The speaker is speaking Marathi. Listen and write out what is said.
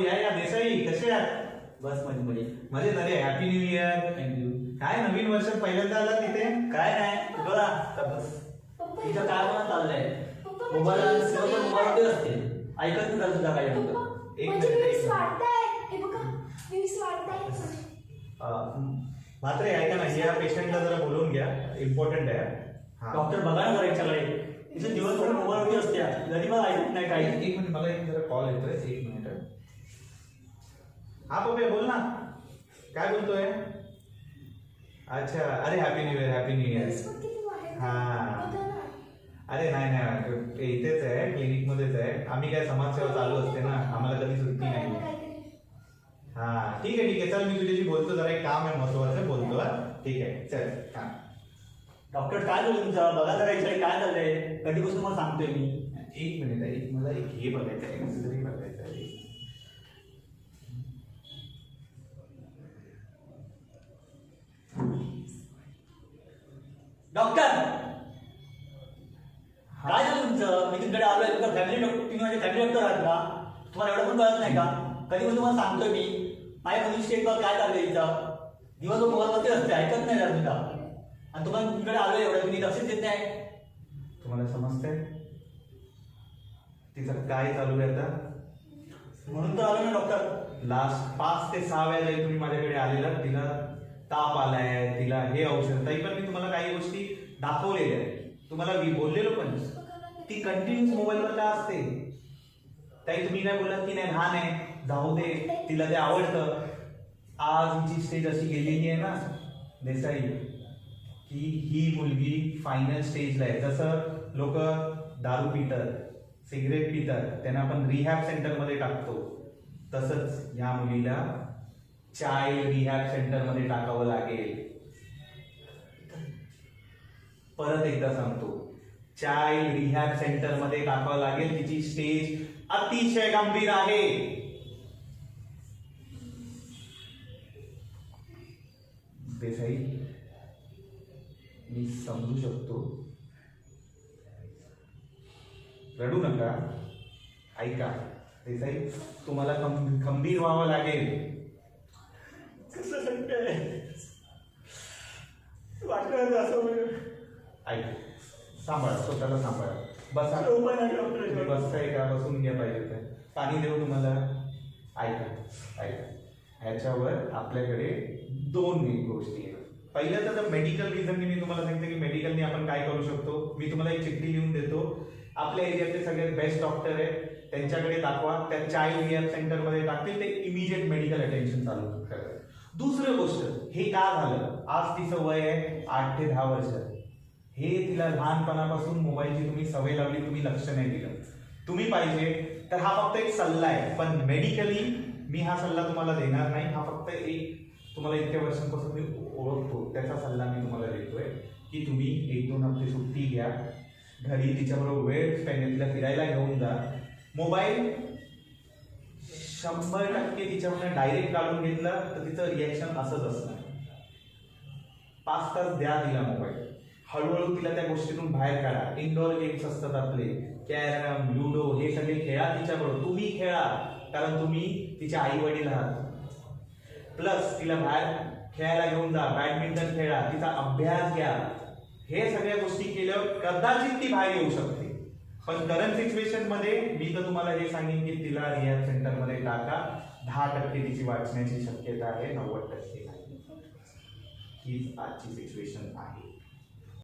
या या देसाई कसे आहात? बसमध्ये मध्ये मजेत अरे हॅपी न्यू इयर थँक्यू काय नवीन वर्षात पहिल्यांदा आला तिथे काय नाही बघा आता बस. तिचं काय पण चाललंय? मोबाईल सर्व मोबाईलवरती असते. ऐकत नाही सुद्धा काही म्हणतं एक म्हणजे हे म्हात्रे ऐका ना या पेशंटला जरा बोलवून घ्या. इम्पॉर्टंट आहे. हा. डॉक्टर बघा ना जरा याच्याकडे. तिचं दिवसभर मोबाईलवरती असते जरी मला ऐकत नाही काही. एक मिनिट मला एक जरा कॉल येतोय. एक मिनिट. हा पप्पे बोल ना. काय बोलतोय? अच्छा अरे happy new year happy new year हा. अरे नाही नाही इथेच आहे क्लिनिक मध्येच आहे. आम्ही काय समाजसेवा चालू असते ना आम्हाला कधी सुट्टी नाही. हा ठीक आहे ठीक आहे. चल मी तुझ्याशी बोलतो जरा एक काम आहे महत्वाचं बोलतो ठीक आहे चल हा. डॉक्टर काय झालं तुमचं? बघा जरा याच्याकडे काय झालंय. कधीपासून मला सांगतोय मी? एक मिनिट आहे एक मला एक हे बघायचं आहे एक्सरे बघायचं आहे डॉक्टर! काय झालं तुमचं? मी तुमच्याकडे आलोय. तुमचा फॅमिली डॉक्टर तुम्ही माझे फॅमिली डॉक्टर आहात का? तुम्हाला एवढं पण कळत नाही का? कधी पण तुम्हाला सांगतोय मी? माझ्या मुली स्टेटवर काय चाललंय तिचं दिवसभर मोबाईलवरती असते ऐकत नाही जरा तुझा आणि तुम्हाला तुमच्याकडे आलोय एवढं तुम्ही लक्षच देत नाही. तुम्हाला समजतंय? तिचं काय चालू आहे आता. म्हणून तर आलो ना डॉक्टर लास्ट पाच ते सहा वेळेला तुम्ही माझ्याकडे आलेला तिला ताप आलाय तिला हे औषध तरी पण मी तुम्हाला काही गोष्टी दाखवलेल्या आहेत. तुम्हाला मी बोललेलो पण. ती कंटिन्युअस मोबाईलवर का असते. ताई तुम्ही काय बोलत की नाही लहान आहे जाऊ दे तिला ते आवडतं. आज हिची स्टेज अशी गेलेली आहे ना देसाई. की ही मुलगी फायनल स्टेजला आहे. जसं लोक दारू पितात सिगरेट पितात त्यांना आपण रिहॅब सेंटरमध्ये टाकतो. तसंच या मुलीला चाइल्ड रिहॅब सेंटरमध्ये टाकावं लागेल. परत एकदा सांगतो. चाइल्ड रिहॅब सेंटरमध्ये टाकावं लागेल. तिची स्टेज अतिशय गंभीर आहे. देसाई मी समजू शकतो. रडू नका. ऐका. देसाई तुम्हाला खं- खंबीर व्हावं लागेल. कसं सांगताय वाटलं असं ऐका. ऐक सांभाळा स्वतःला सांभाळा. बसा. तुम्ही बसताय का? बसून घ्या पाहिजे तर पाणी देऊ तुम्हाला. ऐका ऐका. ह्याच्यावर आपल्याकडे दोन गोष्टी आहेत. पहिलं तर मेडिकल रिझनने मी तुम्हाला सांगते की मेडिकलने आपण काय करू शकतो मी तुम्हाला एक चिठ्ठी लिहून देतो. आपल्या एरियातले सगळ्यात बेस्ट डॉक्टर आहेत. त्यांच्याकडे दाखवा. त्या चाइल्ड रिहॅब सेंटरमध्ये टाकतील. ते इमिजिएट मेडिकल अटेन्शन चालू करतात दुसरं गोष्ट हे का झालं? आज तिचं वय आहे आठ ते दहा वर्ष. हे तिला लहानपणापासून मोबाईलची तुम्ही सवय लावली तुम्ही लक्ष नाही दिलं. तुम्ही पाहिजे तर हा फक्त एक सल्ला आहे. पण मेडिकली मी हा सल्ला तुम्हाला देणार नाही. हा फक्त एक तुम्हाला इतक्या वर्षांपासून मी ओळखतो त्याचा सल्ला मी तुम्हाला देतोय की तुम्ही एक दोन हफ्ते सुट्टी घ्या घरी तिच्याबरोबर वेळ स्पेंड तिला फिरायला घेऊन जा. मोबाईल शंभर टक्के तिच्यामध्ये डायरेक्ट काढून घेतला तर तिचं रिॲक्शन असंच असणार. पाच तास द्या तिला मोबाईल हळूहळू तिला त्या गोष्टीतून बाहेर काढा. इनडोअर गेम्स असतात आपले. कॅरम लुडो हे सगळे खेळा तिच्याबरोबर. तुम्ही खेळा कारण तुम्ही तिच्या आई वडील आहात. प्लस तिला बाहेर खेळायला घेऊन जा बॅडमिंटन खेळा तिचा अभ्यास घ्या. हे सगळ्या गोष्टी केल्यावर कदाचित ती बाहेर येऊ शकते. पण करंट सिच्युएशनमध्ये मी तर तुम्हाला हे सांगेन की तिला रिहॅब सेंटरमध्ये टाका. दहा टक्के तिची वाचण्याची शक्यता आहे नव्वद टक्के नाही. हीच आजची सिच्युएशन आहे.